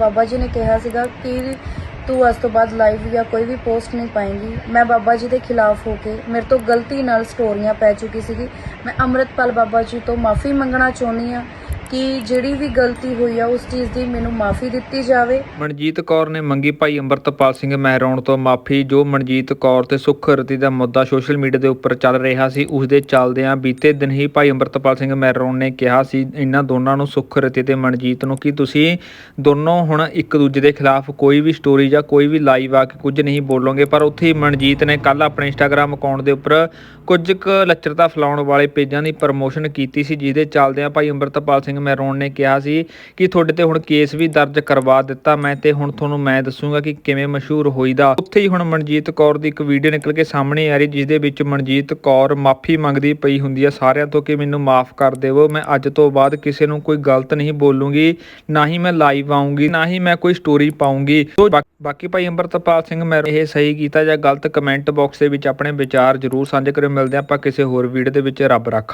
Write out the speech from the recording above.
ਬਾਬਾ ਜੀ ਨੇ ਕਿਹਾ ਸੀਗਾ ਕਿ ਤੂੰ ਅੱਜ ਤੋਂ ਬਾਅਦ ਲਾਈਵ ਜਾਂ ਕੋਈ ਵੀ ਪੋਸਟ ਨਹੀਂ ਪਾਏਂਗੀ। ਮੈਂ ਬਾਬਾ ਜੀ ਦੇ ਖਿਲਾਫ ਹੋ ਕੇ ਮੇਰੇ ਤੋਂ ਗਲਤੀ ਨਾਲ ਸਟੋਰੀਆਂ ਪੈ ਚੁੱਕੀ ਸੀਗੀ। ਮੈਂ ਅੰਮ੍ਰਿਤਪਾਲ ਬਾਬਾ ਜੀ ਤੋਂ ਮਾਫੀ ਮੰਗਣਾ ਚਾਹੁੰਦੀ ਆ ਕਿ ਜਿਹੜੀ ਵੀ ਗਲਤੀ ਹੋਈ ਆ, ਉਸ ਚੀਜ਼ ਦੀ ਮੈਨੂੰ ਮਾਫੀ ਦਿੱਤੀ ਜਾਵੇ। ਮਨਜੀਤ ਕੌਰ ਨੇ ਮੰਗੀ ਭਾਈ ਅੰਮ੍ਰਿਤਪਾਲ ਸਿੰਘ ਮਹਿਰੌਣ ਤੋਂ ਮਾਫੀ, ਜੋ ਮਨਜੀਤ ਕੌਰ ਤੇ ਸੁਖਰਤੀ ਦਾ ਮੁੱਦਾ ਸੋਸ਼ਲ ਮੀਡੀਆ ਦੇ ਉੱਪਰ ਚੱਲ ਰਿਹਾ ਸੀ, ਉਸ ਦੇ ਚੱਲਦਿਆਂ ਬੀਤੇ ਦਿਨ ਹੀ ਭਾਈ ਅੰਮ੍ਰਿਤਪਾਲ ਸਿੰਘ ਮਹਿਰੌਣ ਨੇ ਕਿਹਾ ਸੀ, ਇਹਨਾਂ ਦੋਨਾਂ ਨੂੰ ਸੁਖਰਤੀ ਤੇ ਮਨਜੀਤ ਨੂੰ ਕਿ ਤੁਸੀਂ ਦੋਨੋਂ ਹੁਣ ਇੱਕ ਦੂਜੇ ਦੇ ਖਿਲਾਫ ਕੋਈ ਵੀ ਸਟੋਰੀ ਜਾਂ ਕੋਈ ਵੀ ਲਾਈਵ ਆ ਕੇ ਕੁਝ ਨਹੀਂ ਬੋਲੋਗੇ। ਪਰ ਉੱਥੇ ਹੀ ਮਨਜੀਤ ਨੇ ਕੱਲ ਆਪਣੇ ਇੰਸਟਾਗ੍ਰam ਅਕਾਊਂਟ ਦੇ ਉੱਪਰ ਕੁਝ ਕੁ ਲੱਚਰਤਾ ਫੈਲਾਉਣ ਵਾਲੇ ਪੇਜਾਂ ਦੀ ਪ੍ਰਮੋਸ਼ਨ ਕੀਤੀ ਸੀ, ਜਿਹਦੇ ਚੱਲਦਿਆਂ ਭਾਈ ਅੰਮ੍ਰਿਤਪਾਲ ਸਿੰਘ ਮਹਿਰੌਣ ਨੇ ਕਿਹਾ ਸੀ ਕਿ ਤੁਹਾਡੇ ਤੇ ਹੁਣ ਕੇਸ ਵੀ ਦਰਜ ਕਰਵਾ ਦਿੱਤਾ ਮੈਂ ਤੇ ਹੁਣ ਤੁਹਾਨੂੰ ਮੈਂ ਦੱਸੂਗਾ ਕਿ ਕਿਵੇਂ ਮਸ਼ਹੂਰ ਹੋਈਦਾ। ਉੱਥੇ ਹੀ ਹੁਣ ਮਨਜੀਤ ਕੌਰ ਦੀ ਇੱਕ ਵੀਡੀਓ ਨਿਕਲ ਕੇ ਸਾਹਮਣੇ ਆ ਰਹੀ ਜਿਸ ਦੇ ਵਿੱਚ ਮਨਜੀਤ ਕੌਰ ਮਾਫੀ ਮੰਗਦੀ ਪਈ ਹੁੰਦੀ ਹੈ ਸਾਰਿਆਂ ਤੋਂ ਕਿ ਮੈਨੂੰ ਮਾਫ ਕਰ ਦੇਵੋ, ਮੈਂ ਅੱਜ ਤੋਂ ਬਾਅਦ ਕਿਸੇ ਨੂੰ ਕੋਈ ਗਲਤ ਨਹੀਂ ਬੋਲੂਗੀ, ਨਾ ਹੀ ਮੈਂ ਲਾਈਵ ਆਉਂਗੀ ਨਾ ਹੀ ਮੈਂ ਕੋਈ ਸਟੋਰੀ ਪਾਉਂਗੀ ਸੋ ਬਾਕੀ ਭਾਈ ਅੰਮ੍ਰਿਤਪਾਲ ਸਿੰਘ, ਮੈਂ ਇਹ ਸਹੀ ਕੀਤਾ ਜਾਂ ਗਲਤ ਕਮੈਂਟ ਬਾਕਸ ਦੇ ਵਿੱਚ ਆਪਣੇ ਵਿਚਾਰ ਜ਼ਰੂਰ ਸਾਂਝੇ ਕਰਿਓ। ਮਿਲਦੇ ਹਾਂ ਆਪਾਂ ਕਿਸੇ ਹੋਰ ਵੀਡੀਓ ਦੇ ਵਿੱਚ। ਰੱਬ ਰੱਖ।